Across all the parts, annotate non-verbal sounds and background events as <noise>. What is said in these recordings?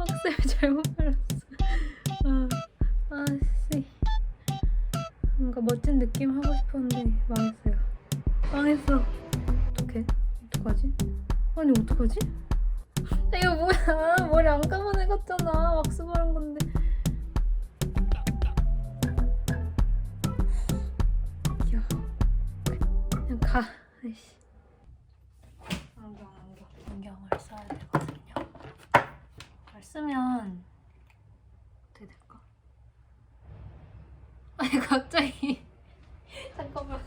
확셀 <laughs> 잘못 발랐어. 아, 아 씨. 뭔가 멋진 느낌 하고 싶었는데 망했어요. 망했어. 어떡해? 어떡하지? 아니 어떡하지? 아, 이거 뭐야? 머리 안 감은 애 같잖아. 왁스 바른 건데. 야, 그냥 가. 아이씨. 안경, 안경, 안경을 써야 되 쓰면 어떻게 될까? <laughs> 아니 갑자기 <laughs> 잠깐만.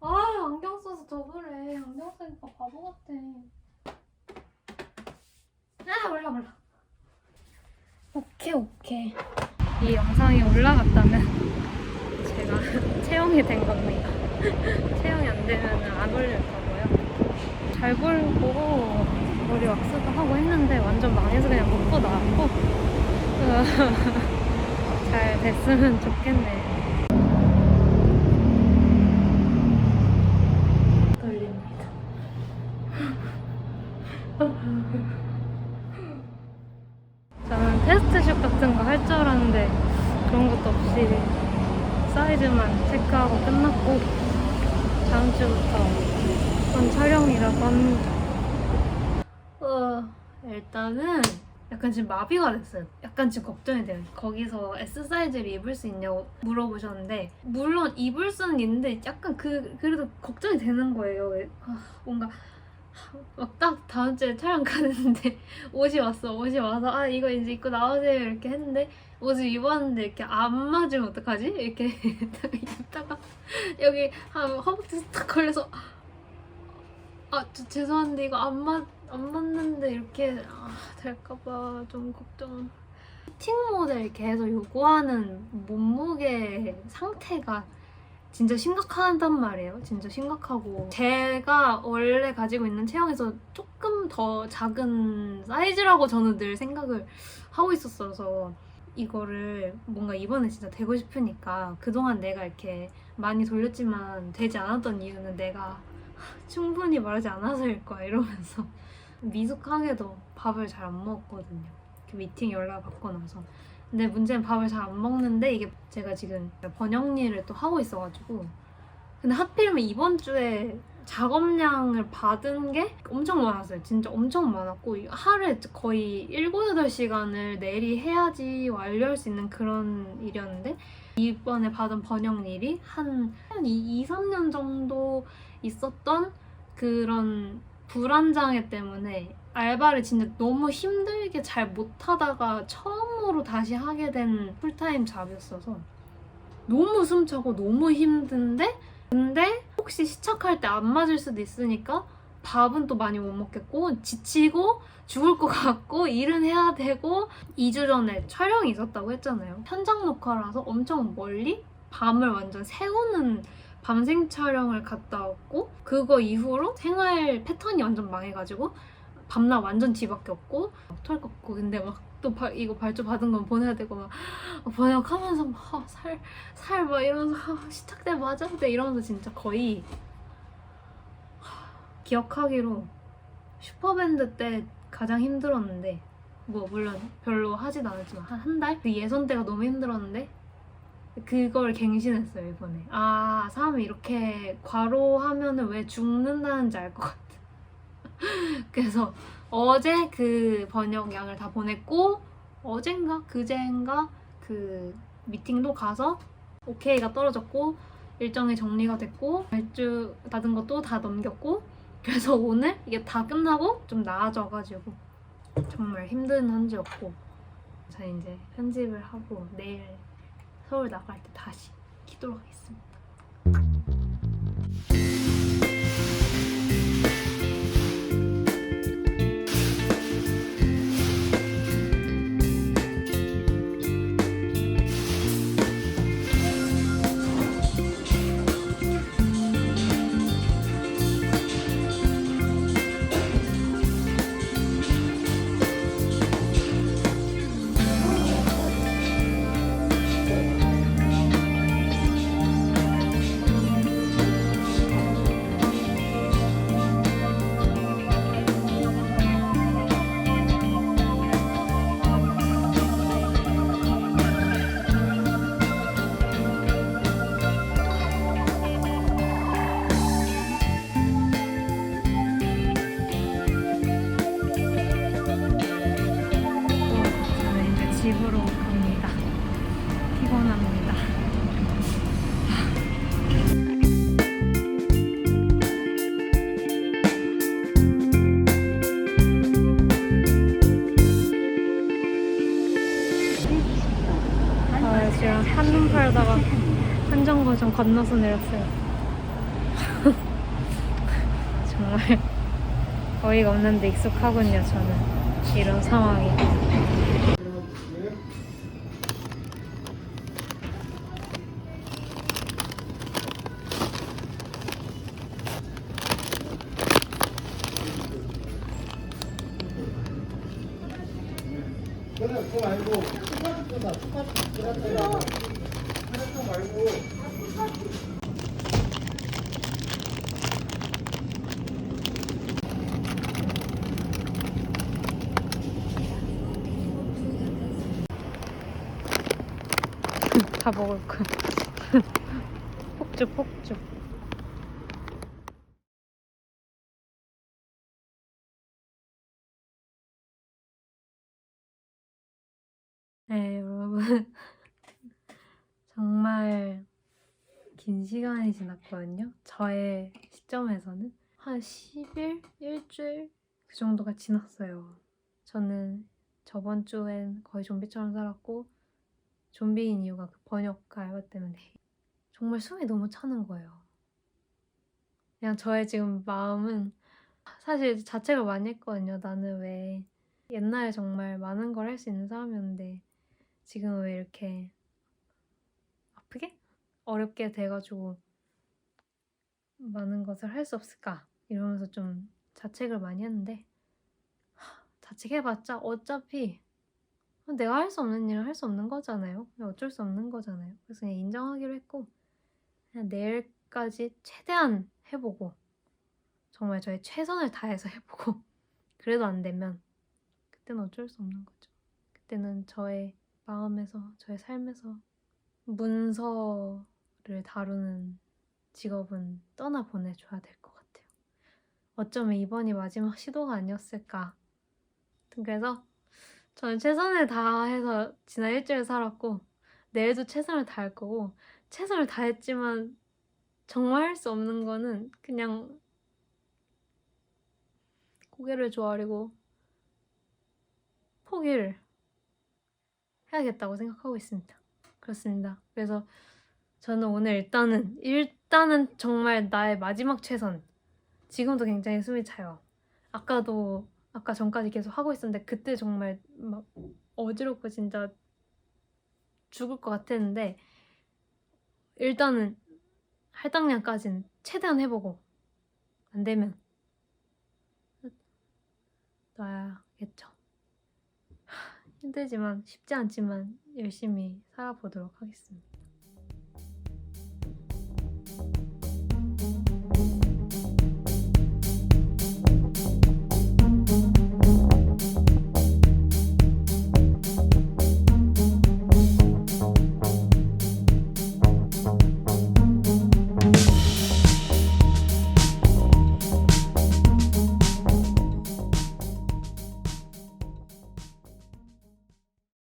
아 안경 써서 더 그래. 안경 쓰니까 바보 같아. 아 몰라 몰라. 오케이 오케이. 이 영상이 올라갔다면 <laughs> 제가 채용이 된 겁니다. 채용이 안 되면 안 올릴 거고요. 잘 보고 머리 왁스도 하고 했는데 완전 망해서 그냥 먹고 나왔고 <laughs> 잘 됐으면 좋겠네. 떨립니다. <laughs> 저는 테스트슛 같은 거 할 줄 알았는데 그런 것도 없이 사이즈만 체크하고 끝났고 다음 주부터 본 촬영이라고 합니다. 어, 일단은 약간 지금 마비가 됐어요. 약간 지금 걱정이 돼요. 거기서 S 사이즈를 입을 수 있냐고 물어보셨는데 물론 입을 수는 있는데 약간 그 그래도 걱정이 되는 거예요. 아, 뭔가 막 딱 다음 주에 촬영 가는데 <laughs> 옷이 왔어. 옷이 와서 아 이거 이제 입고 나오세요 이렇게 했는데 옷을 입었는데 이렇게 안 맞으면 어떡하지? 이렇게 <laughs> 입다가 여기 한 허벅지 딱 걸려서 아 저, 죄송한데 이거 안 맞 안 맞는데 이렇게 아, 될까봐 좀 걱정. 피팅 모델 계속 요구하는 몸무게 상태가 진짜 심각하단 말이에요. 진짜 심각하고 제가 원래 가지고 있는 체형에서 조금 더 작은 사이즈라고 저는 늘 생각을 하고 있었어서 이거를 뭔가 이번에 진짜 되고 싶으니까 그동안 내가 이렇게 많이 돌렸지만 되지 않았던 이유는 내가 충분히 말하지 않아서일 거야 이러면서 미숙하게도 밥을 잘 안 먹었거든요. 그 미팅 연락 받고 나서. 근데 문제는 밥을 잘 안 먹는데 이게 제가 지금 번역 일을 또 하고 있어가지고 근데 하필이면 이번 주에 작업량을 받은 게 엄청 많았어요. 진짜 엄청 많았고 하루에 거의 7, 8시간을 내리 해야지 완료할 수 있는 그런 일이었는데 이번에 받은 번역 일이 한 2, 3년 정도 있었던 그런 불안장애 때문에 알바를 진짜 너무 힘들게 잘 못하다가 처음으로 다시 하게 된 풀타임 잡이었어서 너무 숨차고 너무 힘든데 근데 혹시 시착할 때 안 맞을 수도 있으니까 밥은 또 많이 못 먹겠고 지치고 죽을 것 같고 일은 해야 되고 2주 전에 촬영이 있었다고 했잖아요. 현장 녹화라서 엄청 멀리 밤을 완전 새우는 밤생 촬영을 갔다 왔고 그거 이후로 생활 패턴이 완전 망해가지고 밤낮 완전 뒤밖에 없고 털 걷고 근데 막 또 이거 발주 받은 건 보내야 되고 막 번역하면서 막 살 살 막 이러면서 아, 시착돼 맞아 돼 이러면서 진짜 거의 기억하기로 슈퍼밴드 때 가장 힘들었는데 뭐 물론 별로 하진 않았지만 한 한 달? 그 예선 때가 너무 힘들었는데 그걸 갱신했어요 이번에. 아 사람이 이렇게 과로 하면은 왜 죽는다는지 알 것 같아. <laughs> 그래서 어제 그 번역량을 다 보냈고 어젠가 그젠가 그 미팅도 가서 오케이가 떨어졌고 일정이 정리가 됐고 발주 받은 것도 다 넘겼고 그래서 오늘 이게 다 끝나고 좀 나아져가지고 정말 힘든 한 주였고 자 이제 편집을 하고 내일 서울 나갈 때 다시 키도록 하겠습니다. 왔습니다. 피곤합니다. 아, 지금 한눈 팔다가 한정거 좀 건너서 내렸어요. <laughs> 정말 어이가 없는데 익숙하군요, 저는. 이런 상황이. 그래, 그거 말고 똑같은 거다. 똑같은 거다. 하나도 말고. 다 먹을 거야. <laughs> 폭주, 폭주. 네, 여러분. 정말 긴 시간이 지났거든요. 저의 시점에서는. 한 10일? 일주일? 그 정도가 지났어요. 저는 저번 주엔 거의 좀비처럼 살았고, 좀비인 이유가 그 번역 알바 때문에 정말 숨이 너무 차는 거예요. 그냥 저의 지금 마음은 사실 자책을 많이 했거든요. 나는 왜 옛날에 정말 많은 걸 할 수 있는 사람이었는데 지금 왜 이렇게 어렵게 돼가지고 많은 것을 할 수 없을까 이러면서 좀 자책을 많이 했는데 하, 자책해봤자 어차피 내가 할 수 없는 일은 할 수 없는 거잖아요. 어쩔 수 없는 거잖아요. 그래서 그냥 인정하기로 했고 그냥 내일까지 최대한 해보고 정말 저의 최선을 다해서 해보고 <laughs> 그래도 안 되면 그때는 어쩔 수 없는 거죠. 그때는 저의 마음에서 저의 삶에서 문서 를 다루는 직업은 떠나 보내줘야 될 것 같아요. 어쩌면 이번이 마지막 시도가 아니었을까. 그래서 저는 최선을 다해서 지난 일주일 살았고 내일도 최선을 다할 거고 최선을 다했지만 정말 할 수 없는 거는 그냥 고개를 조아리고 포기를 해야겠다고 생각하고 있습니다. 그렇습니다. 그래서 저는 오늘 일단은 일단은 정말 나의 마지막 최선. 지금도 굉장히 숨이 차요. 아까도 아까 전까지 계속 하고 있었는데 그때 정말 막 어지럽고 진짜 죽을 것 같았는데 일단은 할당량까지는 최대한 해보고 안 되면 놔야겠죠. 하, <sighs> 힘들지만 쉽지 않지만 열심히 살아보도록 하겠습니다.